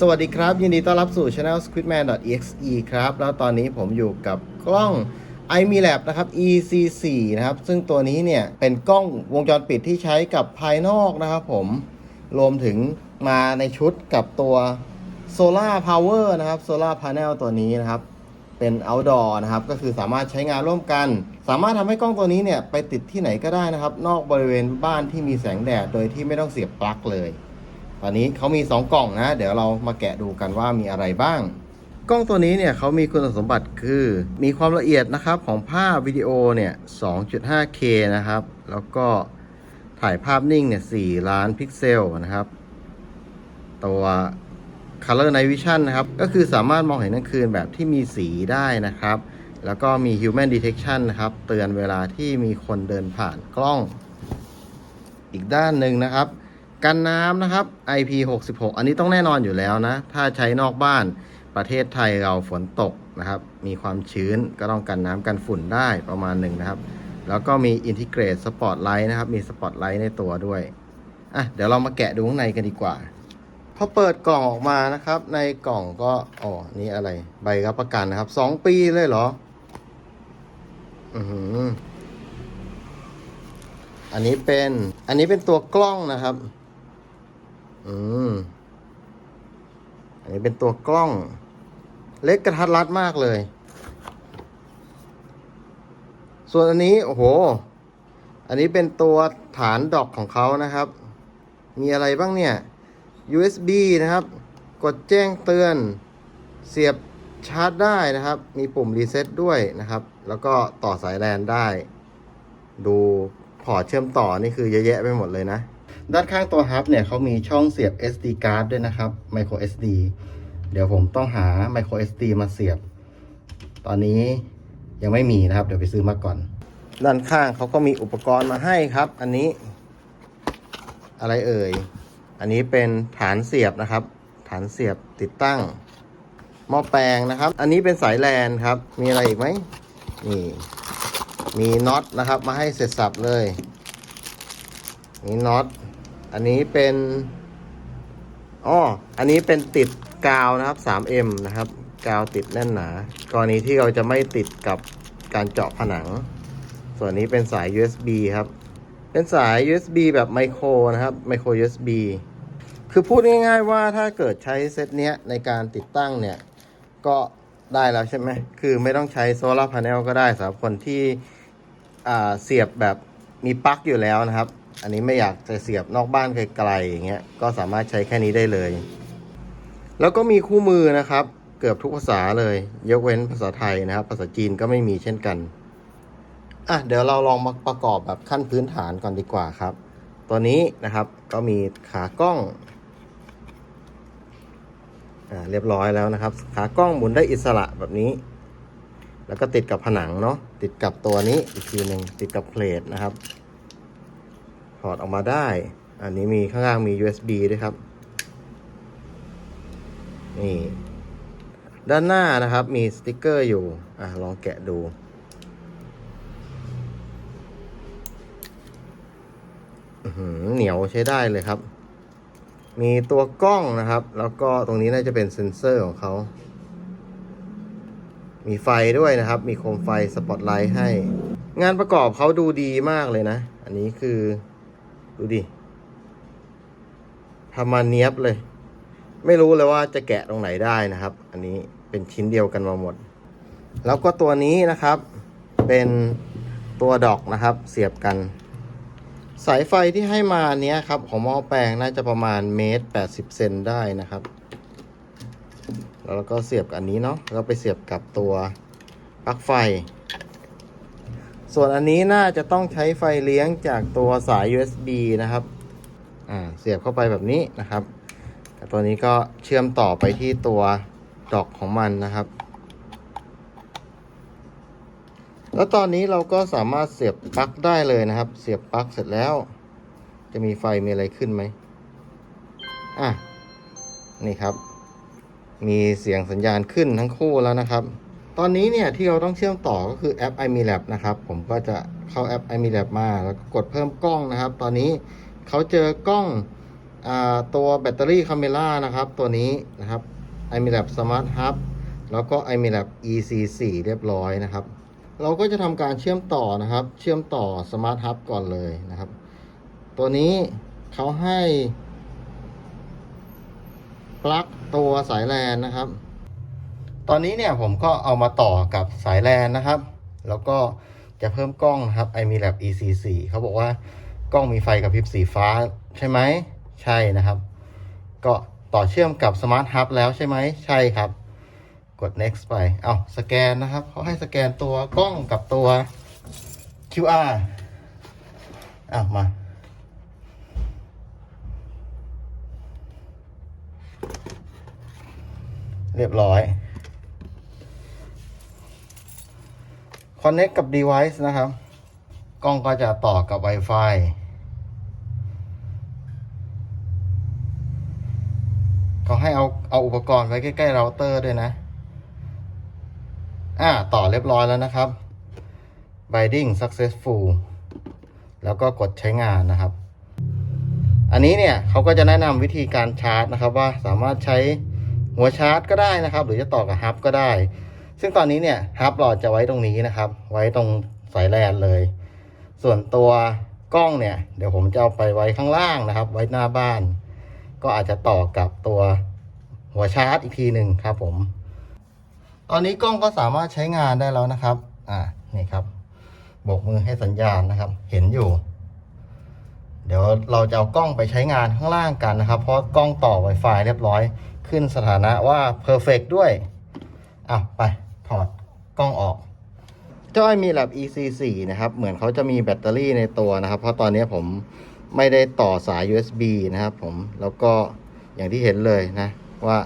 สวัสดีครับ ยินดีต้อนรับสู่ Channel squidman.exe ครับ แล้วตอนนี้ผมอยู่กับกล้อง iMilab นะครับ EC4 นะครับ ซึ่งตัวนี้เนี่ย เป็นกล้องวงจรปิดที่ใช้กับภายนอกนะครับผม รวมถึงมาในชุดกับตัว Solar Power นะครับ Solar Panel ตัวนี้นะครับ เป็น outdoor นะครับ ก็คือสามารถใช้งานร่วมกัน สามารถทำให้กล้องตัวนี้เนี่ย ไปติดที่ไหนก็ได้นะครับ นอกบริเวณบ้านที่มีแสงแดด โดยที่ไม่ต้องเสียบปลั๊กเลย ตอนนี้เขามี 2 กล่องนะ เดี๋ยวเรามาแกะดูกันว่ามีอะไรบ้าง กล้องตัวนี้เนี่ยเขามีคุณสมบัติคือ มีความละเอียดนะครับของภาพวิดีโอเนี่ย 2.5K นะครับ แล้วก็ถ่ายภาพนิ่งเนี่ย 4 ล้านพิกเซลนะครับ ตัว Color Night Vision นะครับ ก็คือสามารถมองเห็นกลางคืนแบบที่มีสีได้นะครับ แล้วก็มี Human Detection นะครับ เตือนเวลาที่มีคนเดินผ่านกล้อง อีกด้านหนึ่งนะครับ กันน้ำนะครับ IP66 อันนี้ต้องแน่นอนอยู่แล้วนะ ถ้าใช้นอกบ้านประเทศไทยเราฝนตกนะครับ มีความชื้นก็ต้องกันน้ำกันฝุ่นได้ประมาณหนึ่งนะครับ แล้วก็มี Integrate Spotlight นะครับ มี Spotlight ในตัวด้วย อะ เดี๋ยวเรามาแกะดูข้างในกันดีกว่า พอเปิดกล่องออกมานะครับ ในกล่องก็ อ๋อ นี่อะไร ใบรับประกันนะครับ สองปีเลยเหรอ อือหืออันนี้เป็น อันนี้เป็นตัวกล้องนะครับ อืม อันนี้เป็นตัวกล้อง เล็กกระทัดรัดมากเลย ส่วนอันนี้ โอ้โห อันนี้เป็นตัวฐานดอกของเขานะครับ มีอะไรบ้างเนี่ย USB นะครับ กดแจ้งเตือน เสียบชาร์จได้นะครับ มีปุ่มรีเซ็ตด้วยนะครับ แล้วก็ต่อสายแลนได้ ดูพอร์ตเชื่อมต่อนี่คือเยอะแยะไปหมดเลยนะ ด้านข้างตัวฮับเนี่ยเขามีช่องเสียบ SD card ด้วยนะครับ micro SD เดี๋ยวผมต้องหา micro SD มาเสียบ ตอนนี้ยังไม่มีนะครับ เดี๋ยวไปซื้อมาก่อน ด้านข้างเขาก็มีอุปกรณ์มาให้ครับ อันนี้ อะไรเอ่ย อันนี้เป็นฐานเสียบนะครับ ฐานเสียบติดตั้งหม้อแปลงนะครับ อันนี้เป็นสายแลนครับ มีอะไรอีกไหมนี่ มีน็อตนะครับ มาให้เสร็จสับเลย มีน็อต อันนี้เป็นอ๋ออันนี้เป็นติดกาวนะครับ 3M นะครับ กาวติดแน่นหนา กรณีที่เราจะไม่ติดกับการเจาะผนัง ส่วนนี้เป็นสาย USB ครับ เป็นสาย USB แบบไมโครนะครับ ไมโคร USB คือพูดง่ายๆว่าถ้าเกิดใช้เซตเนี้ยในการติดตั้งเนี่ย ก็ได้แล้วใช่ไหม คือไม่ต้องใช้โซลาร์พาร์เนลก็ได้สำหรับคนที่เสียบแบบมีปลั๊กอยู่แล้วนะครับ อันนี้ไม่อยากจะเสียบนอกบ้านไกลๆอย่างเงี้ยก็สามารถใช้แค่นี้ได้เลย แล้วก็มีคู่มือนะครับ เกือบทุกภาษาเลย ยกเว้นภาษาไทยนะครับ ภาษาจีนก็ไม่มีเช่นกันอะเดี๋ยวเราลองมาประกอบแบบขั้นพื้นฐานก่อนดีกว่าครับ ตัวนี้นะครับก็มีขากล้องอ่าเรียบร้อยแล้วนะครับ ขากล้องหมุนได้อิสระแบบนี้ แล้วก็ติดกับผนังเนาะติดกับตัวนี้อีกทีหนึ่งติดกับเพลทนะครับ อดออกมาได้ อันนี้มีข้างล่างมี USB ด้วยครับ นี่ ด้านหน้านะครับมีสติกเกอร์อยู่ อะลองแกะดู เหนียวใช้ได้เลยครับ มีตัวกล้องนะครับ แล้วก็ตรงนี้น่าจะเป็นเซ็นเซอร์ของเขา มีไฟด้วยนะครับ มีโคมไฟสปอตไลท์ให้งานประกอบเขาดูดีมากเลยนะ อันนี้คือ ดูดิทำมาเนี้ยบเลย ไม่รู้เลยว่าจะแกะตรงไหนได้นะครับ อันนี้เป็นชิ้นเดียวกันมาหมด แล้วก็ตัวนี้นะครับ เป็นตัวดอกนะครับ เสียบกัน สายไฟที่ให้มาเนี้ยครับ ของหม้อแปลงน่าจะประมาณเมตรแปดสิบเซนได้นะครับ แล้วก็เสียบกับอันนี้เนาะแล้วไปเสียบกับตัวปลั๊กไฟ ส่วนอันนี้น่าจะต้องใช้ไฟเลี้ยงจากตัวสาย USB นะครับ อ่า เสียบเข้าไปแบบนี้นะครับ ตัวนี้ก็เชื่อมต่อไปที่ตัวดอกของมันนะครับ แล้วตอนนี้เราก็สามารถเสียบปลั๊กได้เลยนะครับ เสียบปลั๊กเสร็จแล้ว จะมีไฟมีอะไรขึ้นไหม อะ นี่ครับ มีเสียงสัญญาณขึ้นทั้งคู่แล้วนะครับ ตอนนี้เนี่ยที่เราต้องเชื่อมต่อก็คือแอป iMilab นะครับ ผมก็จะเข้าแอป iMilab มาแล้วก็กดเพิ่มกล้องนะครับ ตอนนี้เขาเจอกล้องอตัวแบตเตอรี่คาเมล่านะครับ ตัวนี้นะครับ iMilab Smart Hub แล้วก็ iMilab EC4 เรียบร้อยนะครับ เราก็จะทำการเชื่อมต่อนะครับ เชื่อมต่อ Smart Hub ก่อนเลยนะครับ ตัวนี้เขาให้ปลั๊กตัวสายแลนนะครับ ตอนนี้เนี่ยผมก็เอามาต่อกับสายแลนนะครับ แล้วก็จะเพิ่มกล้องนะครับ iMilab EC4 เขาบอกว่ากล้องมีไฟกับพริบสีฟ้าใช่ไหมใช่นะครับ ก็ต่อเชื่อมกับ Smart Hub แล้วใช่ไหมใช่ครับ กด next ไป เอาสแกนนะครับเขาให้สแกนตัวกล้องกับตัว QR อ้าวมาเรียบร้อย Connect กับ device นะครับ กล้องก็จะต่อกับ Wi-Fi เขาให้เอาเอาอุปกรณ์ไว้ใกล้ๆเราเตอร์ด้วยนะ อ่า ต่อเรียบร้อยแล้วนะครับ binding successful แล้วก็กดใช้งานนะครับ อันนี้เนี่ยเขาก็จะแนะนำวิธีการชาร์จนะครับ ว่าสามารถใช้หัวชาร์จก็ได้นะครับ หรือจะต่อกับฮับก็ได้ ซึ่งตอนนี้เนี่ยฮับหลอดจะไว้ตรงนี้นะครับ ไว้ตรงสายแลนเลย ส่วนตัวกล้องเนี่ย เดี๋ยวผมจะเอาไปไว้ข้างล่างนะครับ ไว้หน้าบ้าน ก็อาจจะต่อกับตัวหัวชาร์จอีกทีหนึ่งครับ ผม ตอนนี้กล้องก็สามารถใช้งานได้แล้วนะครับ อ่านี่ครับโบกมือให้สัญญาณนะครับ เห็นอยู่ เดี๋ยวเราจะเอากล้องไปใช้งานข้างล่างกันนะครับ เพราะกล้องต่อ Wi-Fi เรียบร้อย ขึ้นสถานะว่า perfect ด้วยอะไป กล้องออก เจ้าไอมี Lab EC4 นะครับ เหมือนเขาจะมีแบตเตอรี่ในตัวนะครับ เพราะตอนนี้ผมไม่ได้ต่อสาย USB นะครับผม แล้วก็อย่างที่เห็นเลยนะ ว่า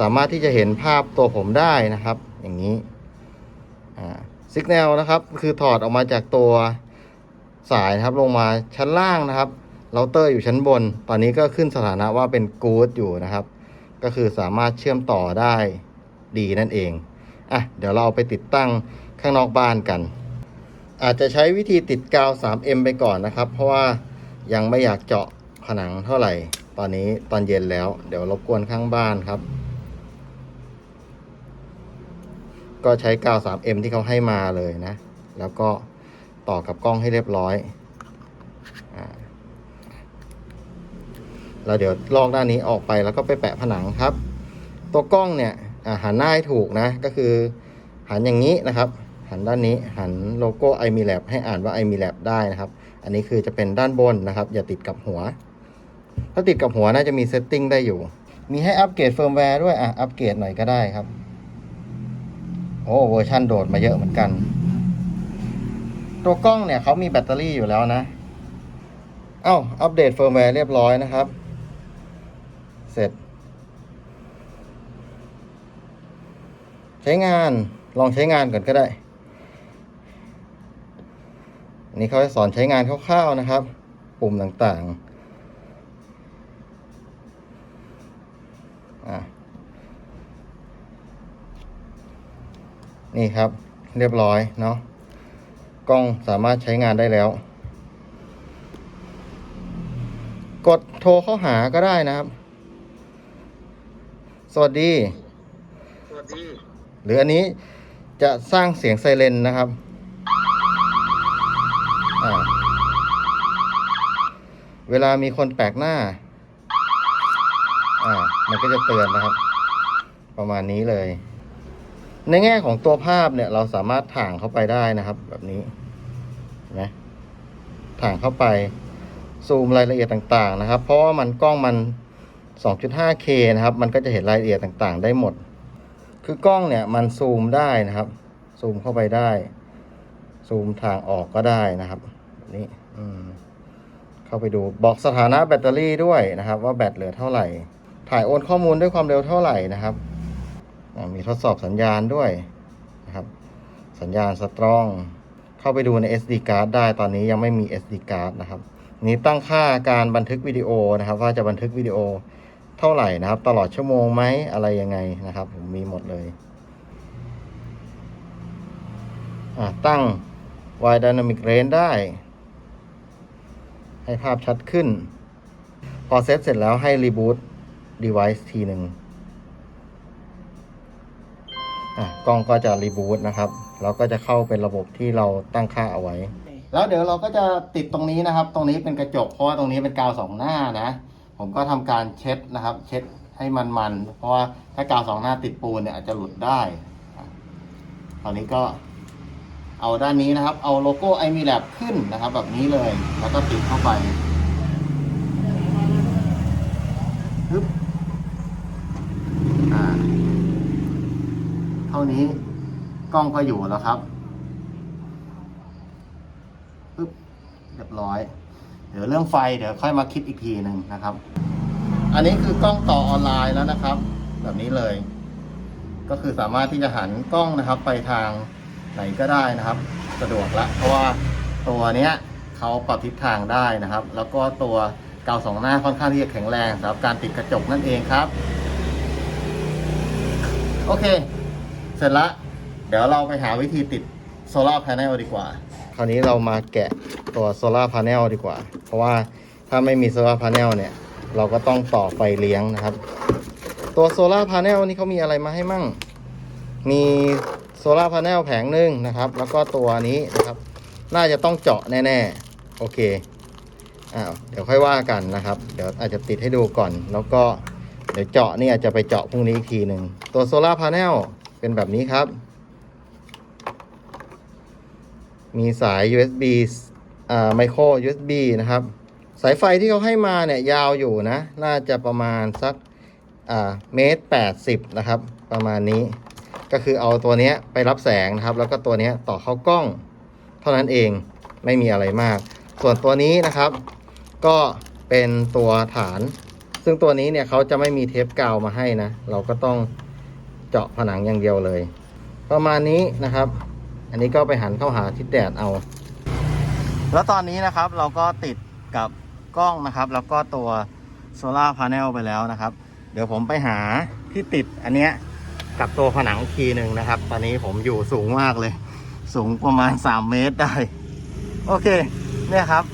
สามารถที่จะเห็นภาพตัวผมได้นะครับ อย่างนี้ อ่าสัญญาณนะครับ คือถอดออกมาจากตัวสายนะครับ ลงมาชั้นล่างนะครับเราเตอร์อยู่ชั้นบน ตอนนี้ก็ขึ้นสถานะว่าเป็นกู๊ดอยู่นะครับ ก็คือสามารถเชื่อมต่อได้ดีนั่นเอง อะเดี๋ยวเราไปติดตั้งข้างนอกบ้านกัน อาจจะใช้วิธีติดกาว 3M ไปก่อนนะครับ เพราะว่ายังไม่อยากเจาะผนังเท่าไหร่ ตอนนี้ตอนเย็นแล้ว เดี๋ยวรบกวนข้างบ้านครับ ก็ใช้กาว 3M ที่เขาให้มาเลยนะ แล้วก็ต่อกับกล้องให้เรียบร้อยอ่าแล้วเดี๋ยวลอกด้านนี้ออกไปแล้วก็ไปแปะผนังครับ ตัวกล้องเนี่ย อ่าหันหน้าให้ถูกนะ ก็คือ หันอย่างนี้นะครับ หันด้านนี้หันโลโก้ iMilab ให้อ่านว่า iMilab ได้นะครับ อันนี้คือจะเป็นด้านบนนะครับ อย่าติดกับหัว ถ้าติดกับหัวน่าจะมีเซตติ้งได้อยู่ มีให้อัปเกรดเฟิร์มแวร์ด้วยอะอัปเกรดหน่อยก็ได้ครับโอ้เวอร์ชันโดดมาเยอะเหมือนกัน ตัวกล้องเนี่ยเขามีแบตเตอรี่อยู่แล้วนะ เอ้า อัปเดตเฟิร์มแวร์เรียบร้อยนะครับ เสร็จ ใช้งานลองใช้งานก่อนก็ได้อันนี้เขาจะสอนใช้งานคร่าวๆนะครับ ปุ่มต่างๆอะนี่ครับเรียบร้อยเนาะกล้องสามารถใช้งานได้แล้ว กดโทรเข้าหาก็ได้นะครับ สวัสดี สวัสดี หรืออันนี้จะสร้างเสียงไซเรนนะครับเวลามีคนแปลกหน้า อ่า มันก็จะเตือนนะครับ ประมาณนี้เลย ในแง่ของตัวภาพเนี่ย เราสามารถถ่างเข้าไปได้นะครับ แบบนี้นไหมถ่างเข้าไป ซูมรายละเอียดต่าง ๆ นะครับ เพราะว่ามันกล้องมัน 2.5K นะครับ มันก็จะเห็นรายละเอียดต่าง ๆ ได้หมด คือกล้องเนี่ยมันซูมได้นะครับ ซูมเข้าไปได้ ซูมทางออกก็ได้นะครับนี้อืมเข้าไปดูบอกสถานะแบตเตอรี่ด้วยนะครับ ว่าแบตเหลือเท่าไหร่ ถ่ายโอนข้อมูลด้วยความเร็วเท่าไหร่นะครับมีทดสอบสัญญาณด้วยนะครับ สัญญาณสตรอง เข้าไปดูใน SD card ได้ตอนนี้ยังไม่มี SD card นะครับนี้ตั้งค่าการบันทึกวิดีโอนะครับ ว่าจะบันทึกวิดีโอ เท่าไหร่นะครับ ตลอดชั่วโมงไหมอะไรยังไงนะครับ ผมมีหมดเลยอ่าตั้ง Wide Dynamic Range ได้ ให้ภาพชัดขึ้น พอเซตเสร็จแล้วให้รีบูต device ทีหนึ่งอะกล้องก็จะรีบูตนะครับ แล้วก็จะเข้าเป็นระบบที่เราตั้งค่าเอาไว้ แล้วเดี๋ยวเราก็จะติดตรงนี้นะครับ ตรงนี้เป็นกระจก เพราะว่าตรงนี้เป็นกาวสองหน้านะ ผมก็ทำการเช็ดนะครับ เช็ดให้มันๆเพราะว่าถ้ากาวสองหน้าติดปูนเนี่ยอาจจะหลุดได้ ตอนนี้ก็เอาด้านนี้นะครับ เอาโลโก้ i m i l a b ขึ้นนะครับ แบบนี้เลย แล้วก็ติดเข้าไปปึ๊บอ่า เท่านี้กล้องก็อยู่แล้วครับปึ๊บเรียบร้อย เดี๋ยวเรื่องไฟเดี๋ยวค่อยมาคิดอีกทีหนึ่งนะครับ อันนี้คือกล้องต่อออนไลน์แล้วนะครับ แบบนี้เลย ก็คือสามารถที่จะหันกล้องนะครับ ไปทางไหนก็ได้นะครับ สะดวกละเพราะว่าตัวเนี้ยเขาปรับทิศทางได้นะครับ แล้วก็ตัวเกาสองหน้าค่อนข้างที่จะแข็งแรงสำหรับการติดกระจกนั่นเองครับ โอเค เสร็จละเดี๋ยวเราไปหาวิธีติดโซลาร์พาเนลดีกว่า คราวนี้เรามาแกะตัวโซลาร์พาเนลดีกว่า เพราะว่าถ้าไม่มีโซลาร์พาเนลเนี่ย เราก็ต้องต่อไฟเลี้ยงนะครับ ตัวโซลาร์พาเนลนี่เขามีอะไรมาให้มั่ง มีโซลาร์พาเนลแผงหนึ่งนะครับ แล้วก็ตัวนี้นะครับ น่าจะต้องเจาะแน่ๆ โอเคอ้าวเดี๋ยวค่อยว่ากันนะครับ เดี๋ยวอาจจะติดให้ดูก่อน แล้วก็เดี๋ยวเจาะนี่อาจจะไปเจาะพรุ่งนี้อีกทีหนึ่งตัวโซลาร์พาเนลเป็นแบบนี้ครับ มีสาย USB อ่าไมโคร USB นะครับ สายไฟที่เขาให้มาเนี่ยยาวอยู่นะ น่าจะประมาณสักอ่าเมตรแปดสิบนะครับ ประมาณนี้ ก็คือเอาตัวเนี้ยไปรับแสงนะครับ แล้วก็ตัวเนี้ยต่อเข้ากล้อง เท่านั้นเองไม่มีอะไรมาก ส่วนตัวนี้นะครับ ก็เป็นตัวฐาน ซึ่งตัวนี้เนี่ยเขาจะไม่มีเทปกาวมาให้นะ เราก็ต้องเจาะผนังอย่างเดียวเลย ประมาณนี้นะครับ อันนี้ก็ไปหันเข้าหาทิศแดดเอา แล้วตอนนี้นะครับเราก็ติดกับกล้องนะครับ แล้วก็ตัวโซลาร์พาเนลไปแล้วนะครับ เดี๋ยวผมไปหาที่ติดอันเนี้ยกับตัวผนังอีกทีหนึ่งนะครับ ตอนนี้ผมอยู่สูงมากเลย สูงประมาณ 3 เมตรได้ โอเค เนี่ยครับ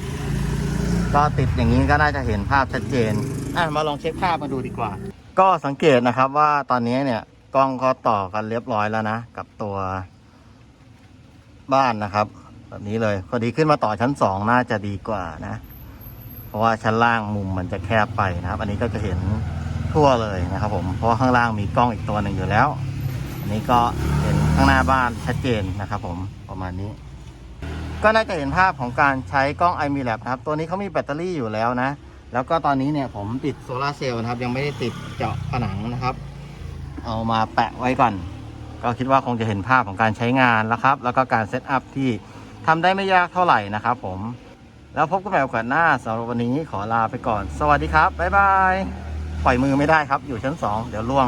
ก็ติดอย่างนี้ก็น่าจะเห็นภาพชัดเจนอะมาลองเช็คภาพมาดูดีกว่า ก็สังเกตนะครับว่าตอนนี้เนี่ยกล้องก็ต่อกันเรียบร้อยแล้วนะ กับตัว บ้านนะครับ แบบนี้เลยพอดีขึ้นมาต่อชั้นสองน่าจะดีกว่านะ เพราะว่าชั้นล่างมุมมันจะแคบไปนะครับ อันนี้ก็จะเห็นทั่วเลยนะครับผมเพราะว่าข้างล่างมีกล้องอีกตัวหนึ่งอยู่แล้ว อันนี้ก็เห็นข้างหน้าบ้านชัดเจนนะครับผมประมาณนี้ ก็น่าจะเห็นภาพของการใช้กล้อง i m i l a b นะครับ ตัวนี้เขามีแบตเตอรี่อยู่แล้วนะ แล้วก็ตอนนี้เนี่ยผมติดโซลาเซลล์นะครับ ยังไม่ได้ติดเจาะผนังนะครับ เอามาแปะไว้ก่อน ก็คิดว่าคงจะเห็นภาพของการใช้งานแล้วครับ แล้วก็การเซตอัพที่ทำได้ไม่ยากเท่าไหร่นะครับผม แล้วพบกันใหม่โอกาสหน้าสำหรับวันนี้ขอลาไปก่อน สวัสดีครับ บ๊ายบาย ปล่อยมือไม่ได้ครับ อยู่ชั้นสองเดี๋ยวล่วง